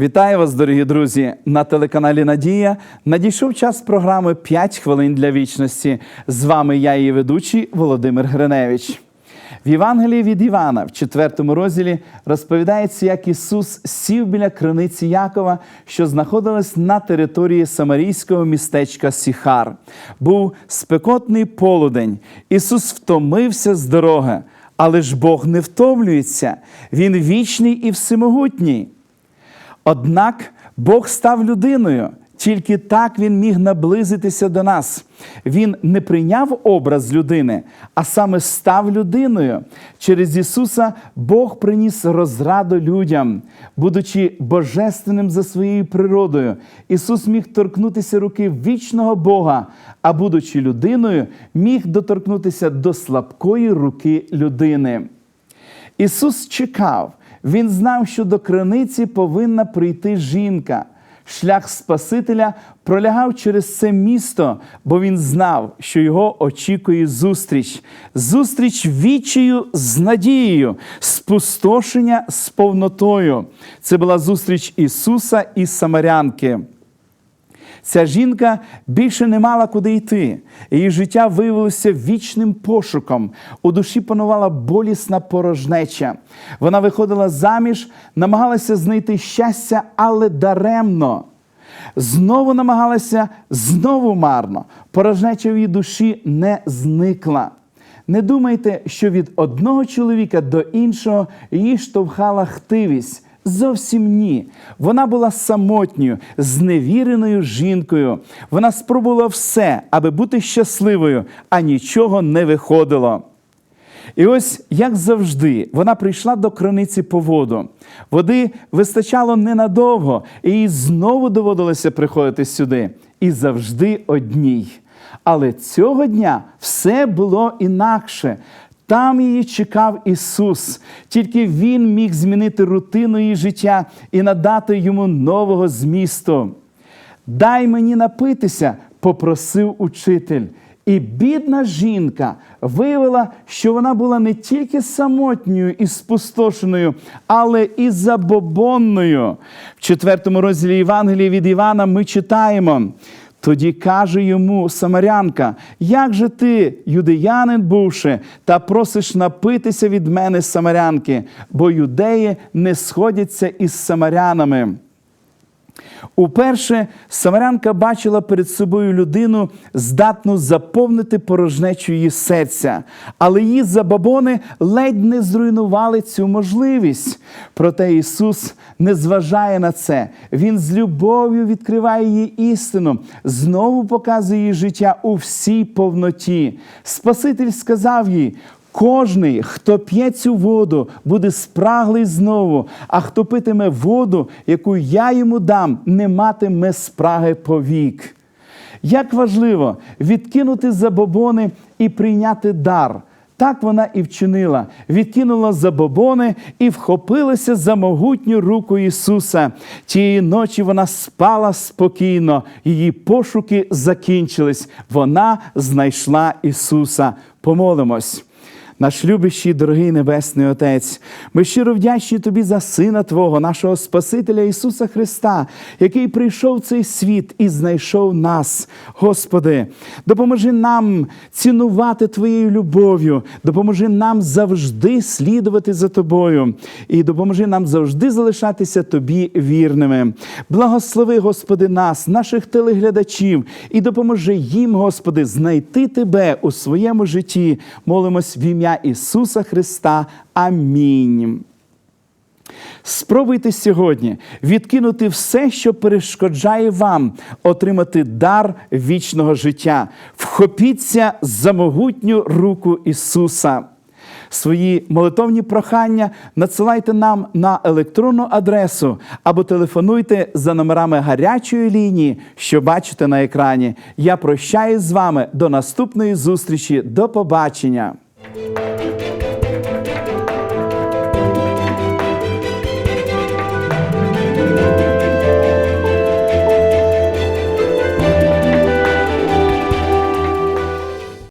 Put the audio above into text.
Вітаю вас, дорогі друзі! На телеканалі Надія надійшов час програми «5 хвилин для вічності. З вами я, її ведучий Володимир Гриневич. В Євангелії від Івана, в четвертому розділі, розповідається, як Ісус сів біля криниці Якова, що знаходилась на території самарійського містечка Сіхар. Був спекотний полудень. Ісус втомився з дороги, але ж Бог не втомлюється. Він вічний і всемогутній. Однак Бог став людиною. Тільки так він міг наблизитися до нас. Він не прийняв образ людини, а саме став людиною. Через Ісуса Бог приніс розраду людям, будучи божественним за своєю природою. Ісус міг торкнутися руки вічного Бога, а будучи людиною, міг доторкнутися до слабкої руки людини. Ісус чекав, Він знав, що до криниці повинна прийти жінка. Шлях Спасителя пролягав через це місто, бо він знав, що його очікує зустріч, зустріч вічею з надією, спустошення з повнотою. Це була зустріч Ісуса і Самарянки. Ця жінка більше не мала куди йти. Її життя виявилося вічним пошуком. У душі панувала болісна порожнеча. Вона виходила заміж, намагалася знайти щастя, але даремно. Знову намагалася, знову марно. Порожнеча в її душі не зникла. Не думайте, що від одного чоловіка до іншого її штовхала хтивість. Зовсім ні. Вона була самотньою, зневіреною жінкою. Вона спробувала все, аби бути щасливою, а нічого не виходило. І ось, як завжди, вона прийшла до криниці по воду. Води вистачало ненадовго, і їй знову доводилося приходити сюди. І завжди одній. Але цього дня все було інакше. Там її чекав Ісус, тільки Він міг змінити рутину її життя і надати йому нового змісту. Дай мені напитися, попросив учитель. І бідна жінка виявила, що вона була не тільки самотньою і спустошеною, але і забобонною. В четвертому розділі Євангелії від Івана ми читаємо. Тоді каже йому Самарянка: Як же ти, юдеянин бувши, та просиш напитися від мене самарянки, бо юдеї не сходяться із самарянами. Уперше Самарянка бачила перед собою людину, здатну заповнити порожнечу її серця, але її забабони ледь не зруйнували цю можливість. Проте Ісус не зважає на це. Він з любов'ю відкриває її істину, знову показує її життя у всій повноті. Спаситель сказав їй. Кожний, хто п'є цю воду, буде спраглий знову, а хто питиме воду, яку я йому дам, не матиме спраги повік. Як важливо відкинути забобони і прийняти дар. Так вона і вчинила, відкинула забобони і вхопилася за могутню руку Ісуса. Тієї ночі вона спала спокійно, її пошуки закінчились. Вона знайшла Ісуса. Помолимось. Наш любящий, дорогий Небесний Отець, ми щиро вдячні Тобі за Сина Твого, нашого Спасителя Ісуса Христа, який прийшов в цей світ і знайшов нас. Господи, допоможи нам цінувати Твоєю любов'ю, допоможи нам завжди слідувати за Тобою і допоможи нам завжди залишатися Тобі вірними. Благослови, Господи, нас, наших телеглядачів, і допоможи їм, Господи, знайти Тебе у своєму житті. Молимось в ім'я Ісуса Христа. Амінь. Спробуйте сьогодні відкинути все, що перешкоджає вам отримати дар вічного життя. Вхопіться за могутню руку Ісуса. Свої молитовні прохання надсилайте нам на електронну адресу або телефонуйте за номерами гарячої лінії, що бачите на екрані. Я прощаюсь з вами до наступної зустрічі. До побачення! Thank you.